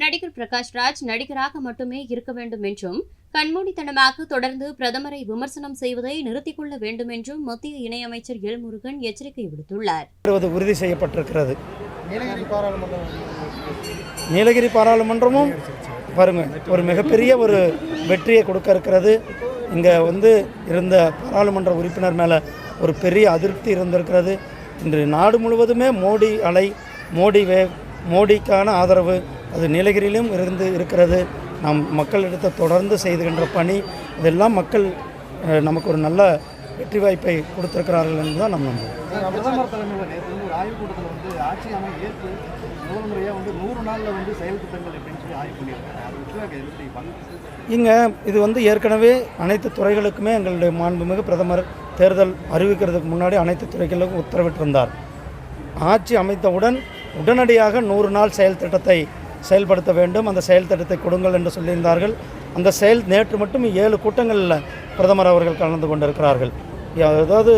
நடிகர் பிரகாஷ் ராஜ் நடிகராக மட்டுமே இருக்க வேண்டும் என்றும் கண்மூடித்தனமாக தொடர்ந்து பிரதமரை விமர்சனம் செய்வதை நிறுத்திக் கொள்ள வேண்டும் என்றும் மத்திய இணையமைச்சர் எல் முருகன் எச்சரிக்கை விடுத்துள்ளார். உறுதி செய்யப்பட்டிருக்கிறது. நீலகிரி பாராளுமன்றம் நீலகிரி பாராளுமன்றமும் பாருங்க ஒரு மிகப்பெரிய ஒரு வெற்றியை கொடுக்க இருக்கிறது. இங்கே வந்து இருந்த பாராளுமன்ற உறுப்பினர் மேலே ஒரு பெரிய அதிருப்தி இருந்திருக்கிறது. இன்று நாடு முழுவதுமே மோடி அலை மோடி வே மோடிக்கான ஆதரவு அது நீலகிரியிலும் இருந்து இருக்கிறது. நாம் மக்களிடத்தை தொடர்ந்து செய்துகின்ற பணி இதெல்லாம் மக்கள் நமக்கு ஒரு நல்ல வெற்றி வாய்ப்பை கொடுத்திருக்கிறார்கள் என்று தான் நாம் நம்புவோம் பிரதமர் தலைமையில் நேற்று ஒரு ஆய்வுக் கூட்டத்தில் வந்து ஆட்சி ஏற்று முதல் முறையாக வந்து நூறு நாளில் வந்து செயல் திட்டங்கள் எப்படின்னு சொல்லி ஆய்வு பண்ணியிருக்காங்க. இங்கே இது வந்து ஏற்கனவே அனைத்து துறைகளுக்குமே எங்களுடைய மாண்புமிகு பிரதமர் தேர்தல் அறிவிக்கிறதுக்கு முன்னாடி அனைத்து துறைகளுக்கும் உத்தரவிட்டிருந்தார். ஆட்சி அமைத்தவுடன் உடனடியாக நூறு நாள் செயல் திட்டத்தை செயல்படுத்த வேண்டும். அந்த செயல் திட்டத்தை கொடுங்கள் என்று சொல்லியிருந்தார்கள். அந்த செயல் நேற்று மட்டும் ஏழு கூட்டங்களில் பிரதமர் அவர்கள் கலந்து கொண்டிருக்கிறார்கள். அதாவது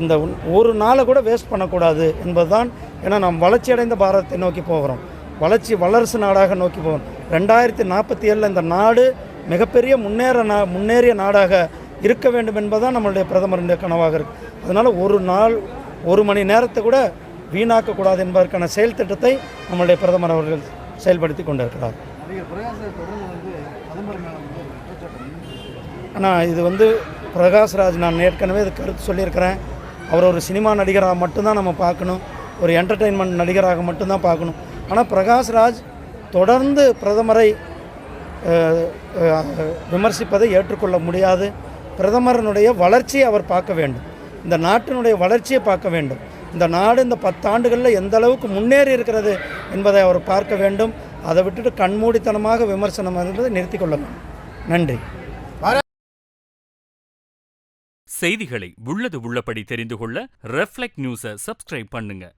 இந்த ஒரு நாளை கூட வேஸ்ட் பண்ணக்கூடாது என்பதுதான் ஏன்னா நாம் வளர்ச்சி அடைந்த பாரதத்தை நோக்கி போகிறோம். வளர்ச்சி வல்லரசு நாடாக நோக்கி போகிறோம். ரெண்டாயிரத்தி நாற்பத்தி ஏழில் இந்த நாடு மிகப்பெரிய முன்னேற நா முன்னேறிய நாடாக இருக்க வேண்டும் என்பதுதான் நம்மளுடைய பிரதமருடைய கனவாக இருக்குது அதனால் ஒரு நாள் ஒரு மணி நேரத்தை கூட வீணாக்கக்கூடாது என்பதற்கான செயல் திட்டத்தை நம்மளுடைய பிரதமர் அவர்கள் செயல்படுத்தி கொண்டிருக்கிறார். ஆனால் இது வந்து பிரகாஷ்ராஜ் நான் ஏற்கனவே இது கருத்து சொல்லியிருக்கிறேன். அவர் ஒரு சினிமா நடிகராக மட்டும்தான் நம்ம பார்க்கணும். ஒரு என்டர்டெயின்மெண்ட் நடிகராக மட்டும்தான் பார்க்கணும். ஆனால் பிரகாஷ்ராஜ் தொடர்ந்து பிரதமரை விமர்சிப்பதை ஏற்றுக்கொள்ள முடியாது. பிரதமரனுடைய வளர்ச்சியை அவர் பார்க்க வேண்டும். இந்த நாட்டினுடைய வளர்ச்சியை பார்க்க வேண்டும். இந்த நாடு இந்த பத்தாண்டுகளில் எந்த அளவுக்கு முன்னேறி இருக்கிறது என்பதை அவர் பார்க்க வேண்டும். அதை விட்டுட்டு கண்மூடித்தனமாக விமர்சனம் என்பதை நிறுத்திக் கொள்ளலாம். நன்றி. செய்திகளை உள்ளது உள்ளபடி தெரிந்து கொள்ள ரெஃப்ளெக்ட் நியூஸை சப்ஸ்கிரைப் பண்ணுங்க.